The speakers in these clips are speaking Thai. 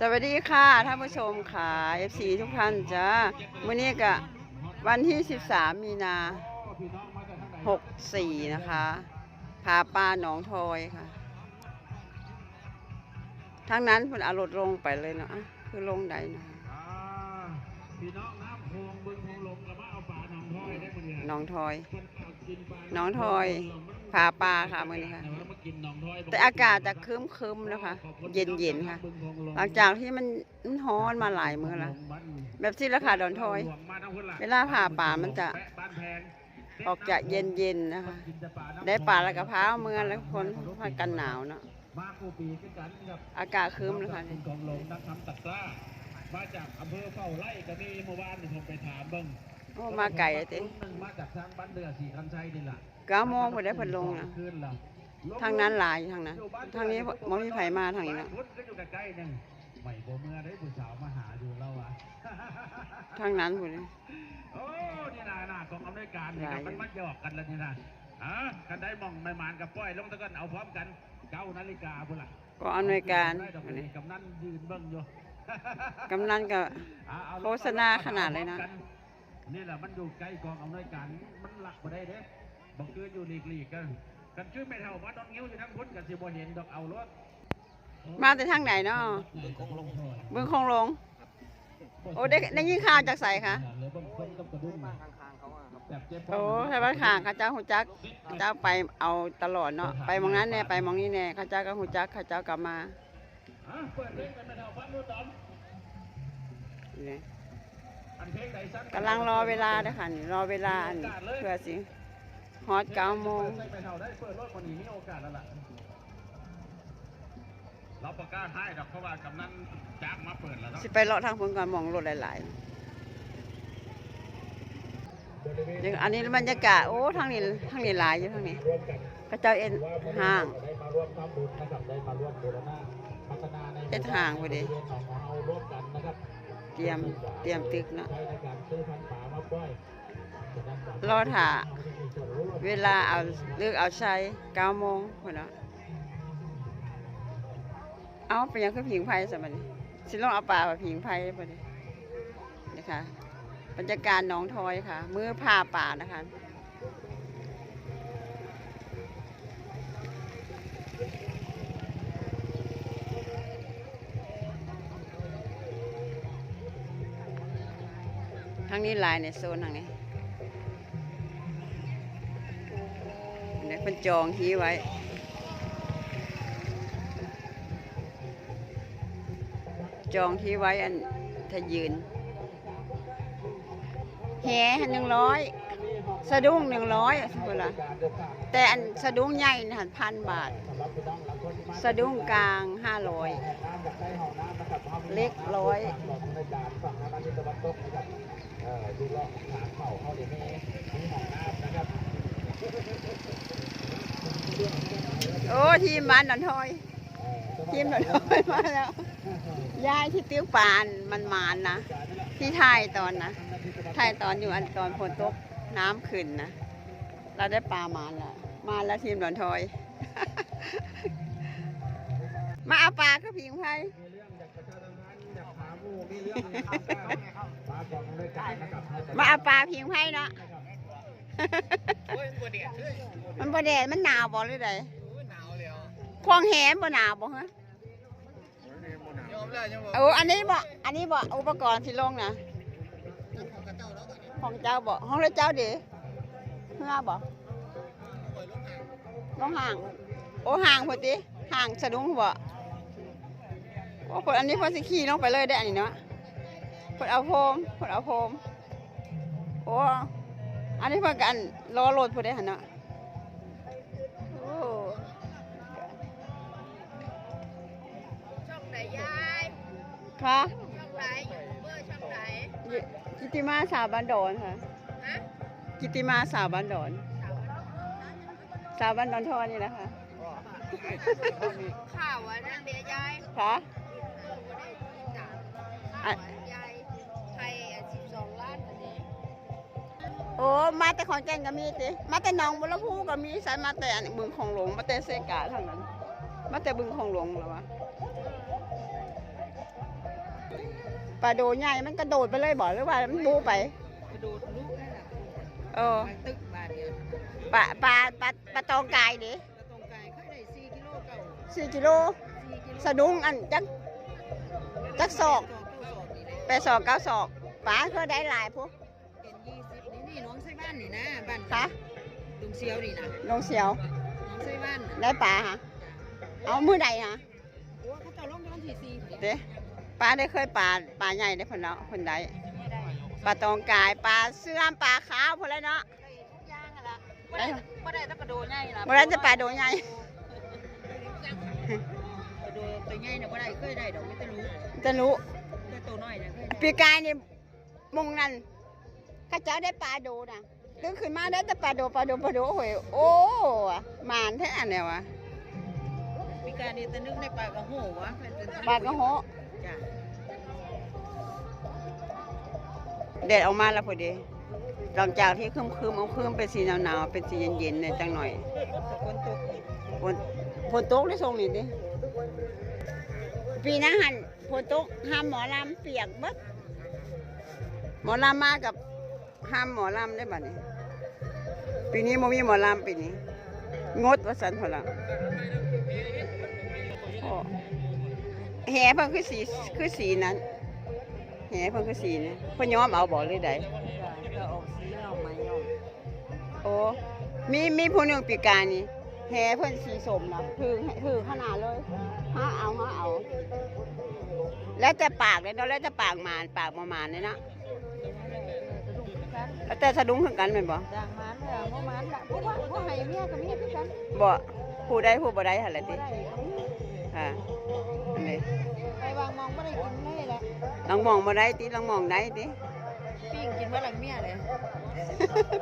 สวัสดีค่ะท่านผู้ชมค่ะ FC ทุกท่านจ้าวันนี้ก็วันที่ 13 มีนา 64 นะคะพาป้าหนองทอยค่ะ ทั้งนั้นเพิ่นอารถลงไปเลยเนาะคือลงใดเนาะพี่น้องน้ำโพงบึงพงลงแล้วมาเอาปลาหนองทอยได้มื้อนี้หนองทอยเพิ่นเอาปลาหนองทอยพาปลาค่ะมื้อนี้ค่ะ แล้วมากินหนองทอยแต่อากาศจะครึ้มๆนะคะ เย็นๆค่ะ หลังจากที่มันมันร้อนมาหลายมื้อแล้วแบบที่ราคาดอนทอย เวลาผ่าป่ามันจะบ้านแพงออกจะเย็นๆนะคะกินแต่ปลาน้ำได้ปลาแล้วก็พร้าวเมืองแล้วคนพักกันหนาวเนาะมากูปีคือกันครับอากาศครึ้มเลยค่ะคุนี่ณกองลงนักทำตัดกล้ามาจากอำเภอเฝ้าไร่ก็มีเมื่อวานนี่ผมไปถามเบิ่งโอ้มาไก่อะติรุ่นหนึ่งมาจากทางบ้านเดือสีคันชัยนี่แหละเก้าโมงพอได้เพิ่นลงนะขึ้นล่ะ ทางนั้นหลายอยู่ทางนั้นทางนี้บ่มีไผมาทางนี้เนาะพุทธก็อยู่ใกล้ๆนึงไม่บ่เมื่อได้ผู้สาวมาหาอยู่เราอะทางนั้นพุ่นโอ้นี่นาหน้ากองอำนวยการนี่ครับหลายมันมาหยอกกันแล้วนี่นะอะกันได้มองไม่มานกับป้อยลงตะกันเอาพร้อมกันเก้านาฬิกาพุ่นล่ะก็อำนวยการได้ดอกพุ่นนี่กำนันยืนเบิ่งอยู่กำนันก็อะเอโฆษณาขนาดเลยนะนี่แหละมันอยู่ใกล้กองอำนวยการมันหลักบ่ได้เด้บอกคืออยู่หลีกๆกัน กันชื่อไม่เท่าวัดดอนงิ้วอยู่ทั้งพุทธกันสิบ่เห็นดอกเอารถมาแต่ทางไหนเนาะเบิ่งของลงถอยเบิ่งคงลง โอ้ได้ได้ยินข่าวจากไสคะหรือเบิ่งคนกับกระดุมแบบเจ็บโอ้ใช่บ้านข้างเขาเจ้าหูจักเขาเจ้าไปเอาตลอดเนาะไปหมองนั้นแน่ไปหมองนี้แน่เขาเจ้าก็หูจักเขาเจ้ากลับมาอะเปิดเพลงไปไม่เท่าฟังดูตอมเนี่ยอันเพลงใดสั้นกำลังรอเวลาเด้อค่ะนี่รอเวลาอันเพื่อสิ ฮอตเก้าโมงใส่ไปเท่าได้เปิดรถคนนี้มีโอกาสแล้วล่ะเราประกาศให้ดอกเพราะว่ากำนันจ้างมาเปิดแล้วเนาะสิไปเลาะทางพุ่นก่อนมองรถหลายๆเดี๋ยวอันนี้บรรยากาศโอ้ทางนี้ทางนี้หลายอยู่ทางนี้กระเจ้าเอ็นห่างได้มาร่วมทำบุญนะครับได้มาร่วมบูรณะพัฒนาในเอ็ดห่างพอดี เตรียมเตรียมตึกเนาะรอพันธุ์ป่ามาปล่อยฉะนั้นรอถ่าเวลาเอาเลือกเอาใช้เก้าโมงคนเนาะเอาไปยังคือผิงไฟสมัยนี้สิลองเอาปลาไปผิงไฟพอดีนี่ค่ะบรรยากาศน้องทอยค่ะ มือผ่าป่านะคะางนี้ลายในโซนทางนี้เดี๋ยวเพิ่นจองที่ไว้จองที่ไว้อันถ้ายืน แหหนึ่งร้อยสะดุ้งหนึ่งร้อยเวลาแต่อันสะดุ้งใหญ่นะพันบาท สะดุ้งกลางห้าร้อยเล็กร้อย ในการฝั่งนาทิตะวันตกนะครับเอ่อดูเลาะทางเข่าเขาเดี๋ยวมีมีห้องน้ำนะครับโอ้ทีมบ้านดอนทอย ทีมดอนทอยมาแล้วยายที่ติ้วปานมันมานนะที่ถ่ายตอนนะถ่ายตอนอยู่อันตอนฝนตกน้ำขึ้นนะเราได้ปลามานแล้วมาแล้วทีมดอนทอย มาเอาปลาก็พิงไพ มู่มีเรื่องมาก่อนในการนะครับมาเอาปลาพิงไพเนาะมันบ่แดดมันหนาวบ่หรือไดควงแหมบ่หนาวบ่ฮะโอ้อันนี้บ่อันนี้บ่อุปกรณ์ที่ลงนะของเจ้าบ่ห้องเจ้าดิเฮือบ่ลงห่าง โอ้ห่างพอดีห่างสะดุ้งบ่ โอ้คนอันนี้เพอสิขี่ลงไปเลยได้อันนี้เนาะคนเอาโฟมคนเอาโฟมโอ้อันนี้เพิ่นกันรอรถผู้ใดหั่นเนาะโอ้ช่องไหนยายค่ะช่องไหนยูทูบเบอร์ช่องไหนยิกิติมาสาวบ้านดอนค่ะฮะกิติมาสาวบ้านดอนสาวบ้านดอนทอนี่นะคะข่าวอะนั่นเดียวยายค่ะ ยายไทยอะสิบสองล้านอันนี้โอ้มาแต่ขอนแก่นก็มีติมาแต่หนองบัวลำพูก็มีสายมาแต่อันบึงของหลวงมาแต่เซกาเท่านั้น มาแต่บึงของหลวงเหรอวะปลาโดใหญ่มันกระโดดไปเลยบ่หรือว่ามันบูไปกระโดดลูกนั่นแหละเออไปตึกบาทเดียวปลาปลาปลาปลาตองกายดิกระตรงกายค่อยได้สี่กิโลเก่าสี่กิโลสี่กิโลสะดุ้งอันจักจักศอก แหละแปดศอกเก้าศอกปลาเคยได้หลายพวกเป็นยี่สิบนี่นี่น้องไส้บ้านนี่นะบ้านคะลุงเซียวนี่นะลงเสียว น้องไส้บ้านน่ะได้ปลาฮะเอามือใดฮะโอ้เขาเจะลงไปวันที่สี่เด้ปลาได้เคยปลาปลาใหญ่ได้ผลเนาะผลได้ปลาตองกายปลาเสื่อมปลาขาวพอแล้วเนาะ ได้ทุกอย่างอะล่ะได้บ่ได้แต่กระโดดใหญ่ล่ะบ่ได้แต่ปลาโดใหญ่ กระโดดตัวใหญ่น่ะบ่ได้เคยได้ดอกไม่ต้องรู้จะรู้ แต่ตัวน้อยน่ะเคยได้ปีกายนี่มงนั่นข้าเจ้าได้ปลาโดนะตื่นขึ้นมาได้แต่ปลาโดปลาโดปลาโดโอ้ยโอ้หมานแท้อันเนี่ยวะมีการนี่แต่นึกในปลากระโหวะเป็นเป็นปลากระโหจ้ะเด็ดออกมาแล้วพอดีหลังจากที่คืมคืมๆเอาคืมเป็นสีหนาวๆเป็นสีเย็นๆเนี่ยจังหน่อยฝนตกฝนฝนตกได้ทรงนี่ดิปีหน้าหัน ฝนตกห้ามหมอลำเปียกเบิดหมอลำมากับห้ามหมอลำได้บัดนี้ ปีนี้โมมีหมอลำปีนี้ งดว่าสันพละโอ้แห่เพิ่นคือสีคือสีนั้นแห่เพิ่นคือสีนี้เพิ่นย้อมเอาบ่อกเอาไม้โอ้มีมีผู้หนึ่งปีกายนี่แห่เพิ่นสีสมนะถือถือขนาดเลยหาเอาหาเอา แล้วแต่ปากเลยเนาะแล้วแต่ปากหมานปากประมาณนี่นะแล้วแต่สะดุ้งถึงกันเป็นบ่ด่างมันด่างบ่มันด่างบ่ว่าบ่ให้เมียกับเมียคือกันบ่ผู้ใดผู้บ่ได้หั่นแหละบ่ติได้ก็มีค่ะอันนี้ไปวางมองบ่ได้กินเลยแหละลองมองบ่ได้ติลองมองได้ติปิ้งกินบ่หลังเมียเลย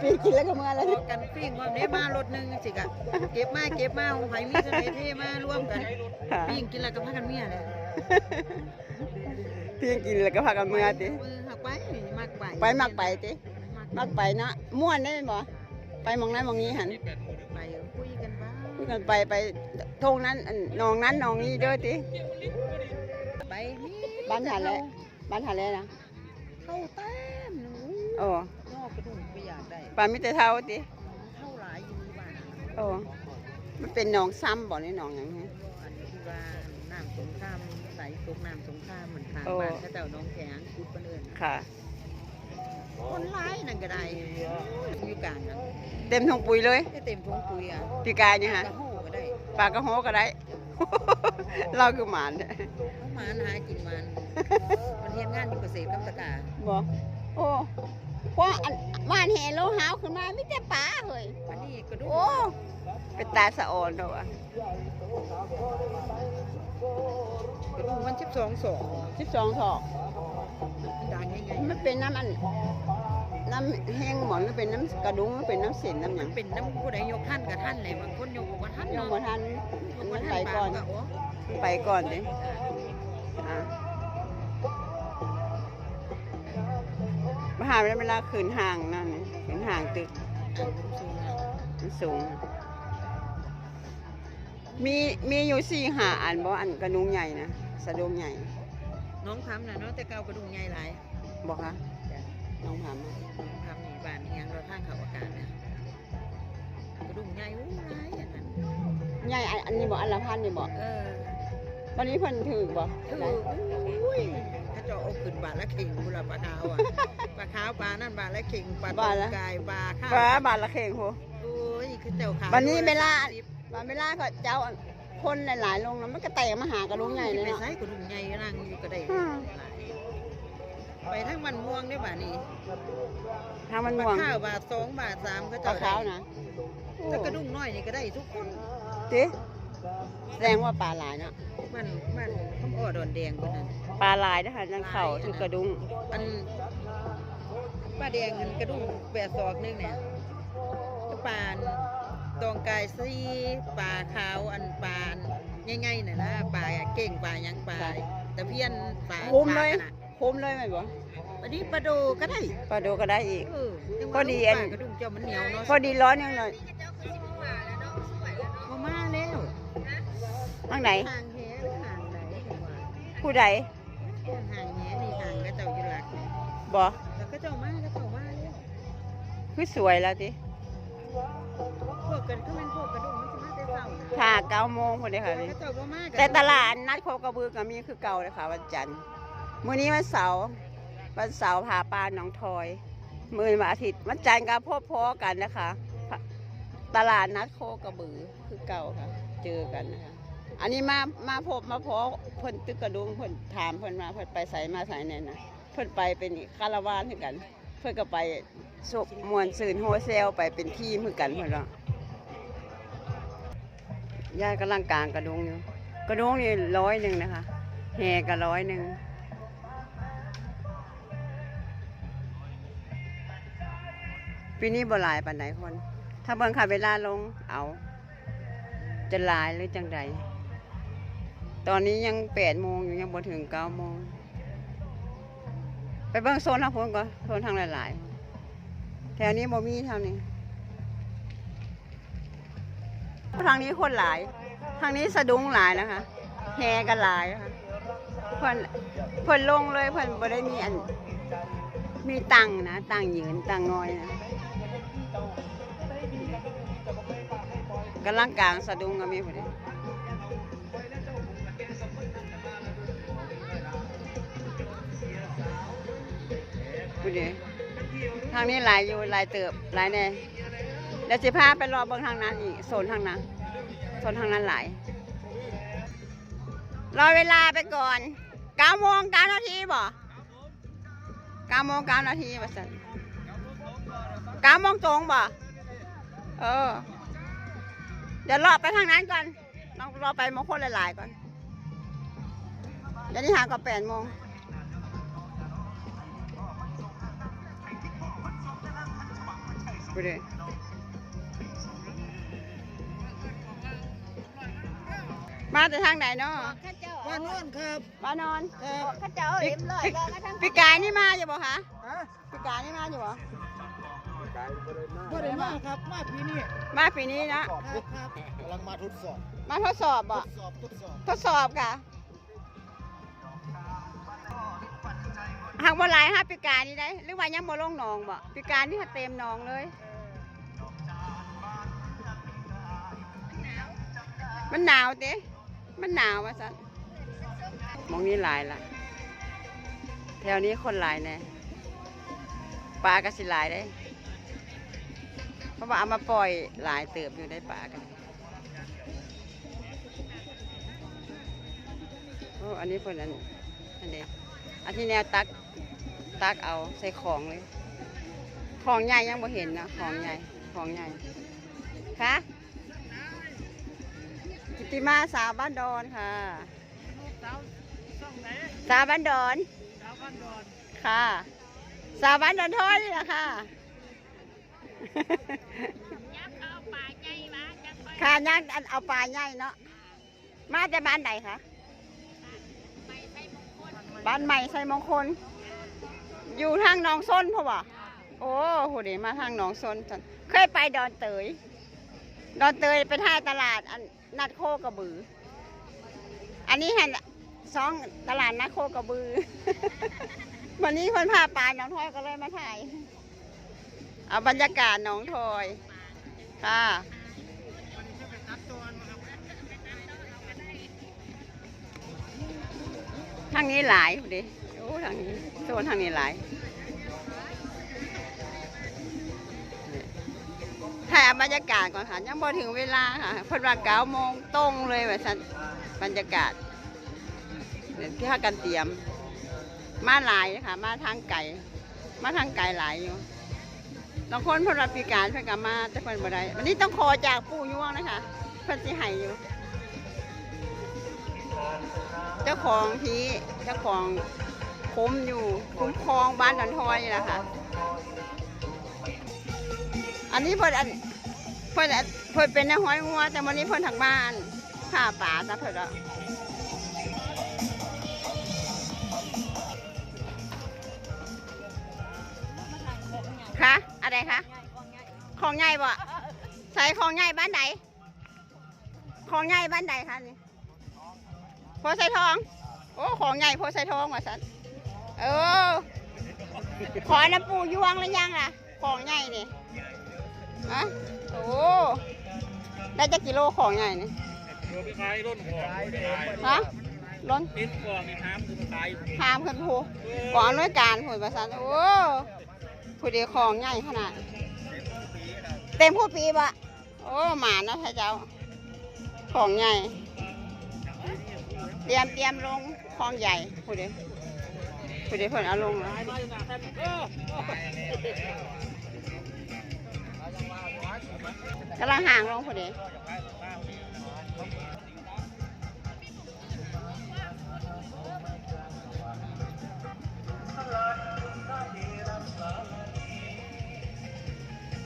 ปีกินแล้วก็เมื่อแล้วพอกันปิ้งว่าเด้มารถหนึงสิกะเก็บมาเก็บมาของไผมีเท่าไหร่เทมารวมกัน ค่ะปิ้งกินแล้วก็พากันเมียเลย ปีกินแล้วก็พากันเมื่อติมือหักไปมักไปไปมักไปติมักมักไปเนาะม่วนได้แม่นบ่ไปหมองนั้นหมองนี้หั่นไปคุยกันบ้างคุยกันไปไปทงนั้นอันหนองนั้นหนองนี้เด้อติไปนี่บ้านหาแล้วบ้านหาแล้วนะเข้าแต้มหนูโอ้นอกกระดุมไม่อยากได้ปลามิแต่เท่าติเข้าหลายอยู่บ้านโอ้มันเป็นหนองซ้ำบ่นี่หนองหยังไงอันที่ว่าน้ำสงครามไห ลตกน้ำสงครามเหมือนทางโอ้บ้านเขาเจ้าน้องแข็งคุดเพิ่นเอิ้นค่ะ คนร้ายนั่นก็ได้อยู่กลางนั้นเต็มทงปุ๋ยเลย ได้เต็มทงปุ๋ยอะปีกายนี่ฮะกระโหก็ได้ปลากระโหก็ได้ เราคือหมานเขามานหากินมัน มันเฮ็ดงานอยู่เกษตรกรรมตะกาบ่โอ้เพราะอันบ้านแห่โลหาวขึ้นมามีแต่ปลาเฮ้ยอันนี้กระดุมโอ้เป็นตาสะออนเด้อวะ กระดุมมันสิบสองสองสิบสองศอกดังยังไงมันเป็นน้ำอันน้ำแห้งหมอนหรือเป็นน้ำกระดุงหรือเป็นน้ำเส้นน้ำหมัยันงเป็นน้ำผู้ใดยกท่านกับท่านเลยบางคนยกบ่ท่านยังเนาะบ่ทันมันไปก่อนโอ้ไปก่อนดิอะมหาวิทยาลัยเวลาขืนห่างนั่นนี่ขืนห่างตึกมันสูงมี มีอยู่สี่หาอันบ่อันกระนุงใหญ่นะสะดุ้งใหญ่น้องทำนะเนาะแต่เก่ากระดุมใหญ่หลายบอกคะน้องถามมาน้องทำนี่บ้านเฮียงเราทางเขาอากาศนะกระดุมใหญ่อู้หลายอย่างนั้นใหญ่อันอันนี้บอกอันละพันนี่บอกเออวันนี้เพิ่นถือบ่ถืออุ้ยถ้าเจะเอาขึ้นบาทละเข่งบุรปลาขาวอะปลาขาวปลานั่นบาทละเข่งปลาตองกายปลาข้าวฟ้าบาทละเข่งโห โอ้ยคือเจ้าขายวันนี้เวลา สิบ บาทเวลาก็เจ้าคนหลายๆลงแล้วมันก็แตกมาหากระลุงใหญ่เลยไปเนาะใช้กระดุมใหญ่นั่งอยู่ก็ได้อืมหลายไปทั้งมันม่วงได้บ่านี่ทางมันปลาม่วงข้าวบาทสองบาทสามก็ปลาเจ้าขาวได้นะถ้ากระดุมน้อยนี่ก็ได้ทุกคนติแสดงว่าปลาหลายเนาะมันมันข้าวอ้อดอนแดงคนนั้น ปลาหลายนะคะนั่นเข่าถือกระดุงอันปลาแดงอันกระดุมแปดศอกหนึงเนี่ยก็ปลา ตองกายซีปลาขาวอันปลาใหญ่ๆน่ะนะปลาเก่งปลาหยังปลาตะเพียนปลาคุ้มเลยปาขนาดคุ้มเลยไหมบ่อันนี้ปลาโดก็ได้ปลาโดก็ได้อีกเออยังพอดีว่าอันปลากระดุมเจ้ามันเหนียวเนาะพอดีร้อนยังหน่อยบ่มาแล้วทางไหนห่างแหหรือห่างไหนผู้ใดห่างแหนี่ห่างกันเจ้าอยู่หลักนี่บ่แล้วก็เจ้ามาก็เจ้ามาแล้วคือสวยแล้วติพ วกกันก็แม่นพวกกระดูกมันสิมาแต่เช้าค่ะเก้าโมงพอดีค่ะนี่ก็เจ้าบ่มาก็แต่ตลาดนัดโคกระบือก็มีคือเก่าเลยค่ะวันจันทร์มื้อนี้วันเสาร์วันเสาร์พาปลาหนองทอย มื้อวันอาทิตย์วันจันทร์ก็พบพอกันนะคะตลาดนัดโคกระบือคือเก่าค่ะ เจอกันนะคะ อันนี้มามาพบมาพอเพิ่นตึกกระดุงเพิ่นถามเพิ่นมาเพิ่นไปใส่มาใส่แน่นะเพิ่นไปเป็นคาราวานคือกัน เพิ่นก็ไปสุกมวนซืนโฮเซลไปเป็นทีมคือกันเพิ่นว่า ยายกำลังกลางกระดงอยู่ กระดงนี่ร้อยหนึ่งนะคะแห่ก็ร้อยหนึ่งปีนี้บ่หลายปานไหนคน ถ้าเบิ่งค่ะเวลาลงเอา จะหลายหรือจังใดตอนนี้ยังแปดโมงอยู่ยังบ่ถึงเก้าโมง ไปเบิ่งโซนทางพนก่อนโซนทางหลาย ๆ แถวนี้บ่มีเท่านี้ ทางนี้คนหลาย ทางนี้สะดุ้งหลายนะคะแฮกันหลายนะคะเพิ่นเพิ่นลงเลยเพิ่นบ่ได้มีอัน มีตังนะตังยืนตังงอยนะกำลังกลางสะดุ้งก็มีพอดีพอดีทางนี้หลายอยู่หลายเติบหลายแน่ ดี๋ยวจะพาไปรอเบิ่งทางนั้นอีกโซนทางนั้นโซนทางนั้นหลายรอเวลาไปก่อนเก้าโมงเก้านาทีบ่เก้าโมงเก้านาทีว่าสันเก้าโมงตรงบ่เออ เดี๋ยวรอไปทางนั้นก่อนต้องรอไปมงคนหลายๆก่อนเดี๋ยวนี้หาก็แปดโมงไปเลย มาแต่ทางไหนเนาะว่านอนครับมานอนครับข้าเจ้าเห็นเลยปีกายนี่มาอยู่บ่คะฮะปีกายนี่มาอยู่บ่บ่ได้มาครับมาปีนี้มาปีนี้นะครับครับกำลังมาทดสอบ มาทดสอบทบ่ดสอบทดสอบทดสอบกะหากบ่หลายฮะปีกายนี่ได้หรือว่ายังบ่ลงหนองบ่ปีกายนี่เต็มหนองเลยมันหนาวเต้ มันหนาวว่าซั่นมองนี้หลายละแถวนี้คนหลายแน่ปลาก็สิหลายได้เพราะว่าเอามาปล่อยหลายเติบอยู่ได้ปลากันโอ้อันนี้เพิ่นอันอันนี้อันที่แนวตักตักเอาใส่ของเลย ของใหญ่ยังบ่เห็นนะของใหญ่ของใหญ่คะ ติมาสาวบ้านดอนค่ะสาวบ้านดอนค่ะ สาวบ้านดอนทอยนี่แหละค่ะค่ะย่างอันเอาปลาใหญ่เนาะ มาจากบ้านไหนคะบ้านใหม่ไซมงคล อยู่ทางหนองส้นเพราะว่าโอ้โหเดี๋ยวมาทางหนองส้นจันเคยไปดอนเตย ดอนเตยไปท่าตลาดอัน นัดโคกระบือ อันนี้เห็นสองตลาดนัดโคกระบือ วันนี้คนพาปลาหนองทอยก็เลยมาถ่าย เอาบรรยากาศหนองทอย ค่ะทางนี้หลายพอดิโอ้ทางนี้โซนทางนี้หลาย ถ่ายเอาบรรยากาศก่อนค่ะ ยังพอถึงเวลาค่ะเพอดว่าเก้าโมงตรงเลยแบบสันบรรยากาศเดี๋ยวที่ห้ากันเตรียม มาหลายนะคะมาทางไก่มาทางไก่หลายอยู่บางคนเพอรับปีการเพื่อนกมาแต่เพิ่นบ่ได้วันนี้ต้องขอจากปู่ยวงนะคะเพิ่นสิให้อยู่ เจ้าของที่เจ้าของคุ้มอยู่คุ้มครองบ้านดอนทอยนี่แหละค่ะ อันนี้เพิ่นอันเพิ่นอันเพิ่นเป็นนายห้อยงัว แต่วันนี้เพิ่นทางบ้านข้าป่าซะเพิ่นอะคะอะไรคะของใหญ่บ่ใส่ของใหญ่บ้านไหนของใหญ่บ้านไหนคะนี่โพไซทอง โอ้ของใหญ่โพไซทองว่ะสันเออขอน้ำปูยวงหรือยังล่ะ ของใหญ่นี่ อะโอ้ได้จะกิโลของใหญ่นี่ตัวพี่ขายรุ่นของฮะล้นติดกองนี่ห้ามคือขายหามขึ้นผูก่อนด้วยการผลประสานโอ้ผู้เดียวของใหญ่ขนาด เต็มผู้ปีบะโอ้หมานะพระเจ้า ของใหญ่ เตรียมเตรียมลงของใหญ่ผู้เดียวผู้เดียวเพิ่นเอาลงแล้ว กำลังห่างลงผู้เดี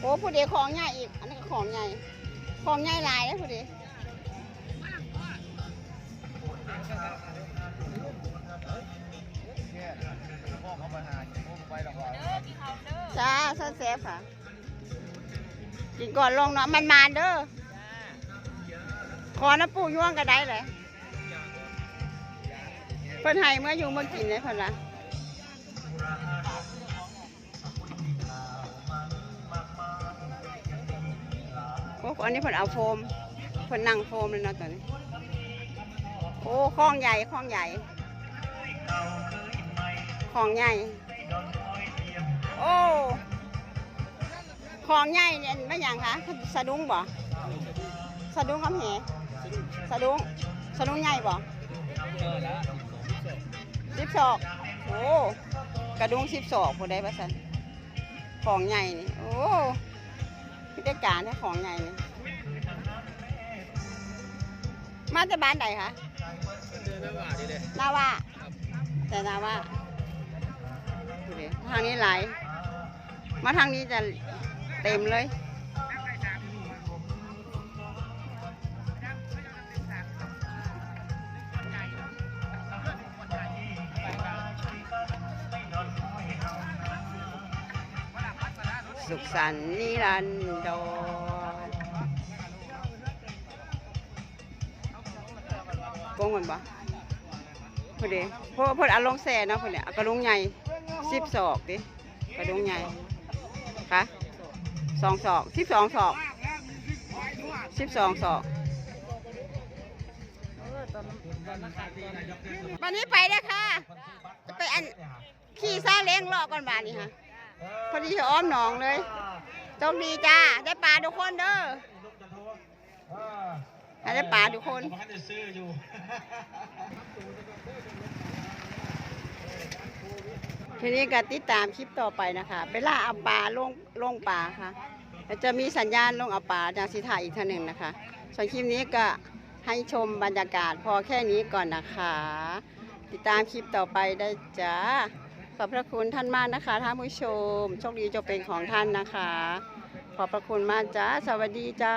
โอ้ผู้เดียของใหญ่อีก อันนี้ก็ของใหญ่ ของใหญ่หลายเลยผู้เดียจ้าซาเซฟค่ะ กินก่อนลงเนาะมันมาเด้อขอน้ำปูย่วงก็ได้เลยเพิ่นให้เมื่ออยู่เมื่อกินเลยเพิ่นละโอ้อันนี้เพิ่นเอาโฟมเพิ่นนั่งโฟมเลยเนาะตอนนี้ โอ้คลองใหญ่คลองใหญ่คลองใหญ่ โอ้ ของใหญ่เนี่ยไม่อย่างคะสะดุ้งบ่สะดุ้งคำเหสะดุ้งสะดุ้งใหญ่บ่สิบศอกโอ้กระดุ้งสิบศอกผู้ใดประสันของใหญ่นี่โอ้พิธีการให้ของใหญ่นี่มาจากบ้านใดคะนาว่าแต่นาว่าทางนี้ไหลมาทางนี้จะ เต็มเลย สุขสันต์นิรันดรโกงมันปะพอดีพราะเพอเอาลงแซ่เนาะพอดีอากระดุงใหญ่สิบศอกดิกระดุงใหญ่ สองศอกสิบสองศอกสิบสองศอกวันนี้ไปเลยค่ะ จะไปอันขี่ซาเล้งเลาะก่อนบานนี้ค่ะ พอดีอ้อมหนองเลยโชคดีจ้า ได้ปลาทุกคนเด้อได้ปลาทุกคน มันจะซื้ออยู่ ทีนี้ก็ติดตามคลิปต่อไปนะคะไปล่าเอาปลาลงลงปลาค่ะจะมีสัญญาณลงเอาปลาจากสิถ่ายอีกท่าหนึ่งนะคะส่วนคลิปนี้ก็ให้ชมบรรยากาศพอแค่นี้ก่อนนะคะ ติดตามคลิปต่อไปได้จ้าขอบพระคุณท่านมากนะคะท่านผู้ชมโชคดีจะเป็นของท่านนะคะ ขอบพระคุณมากจ้าสวัสดีจ้า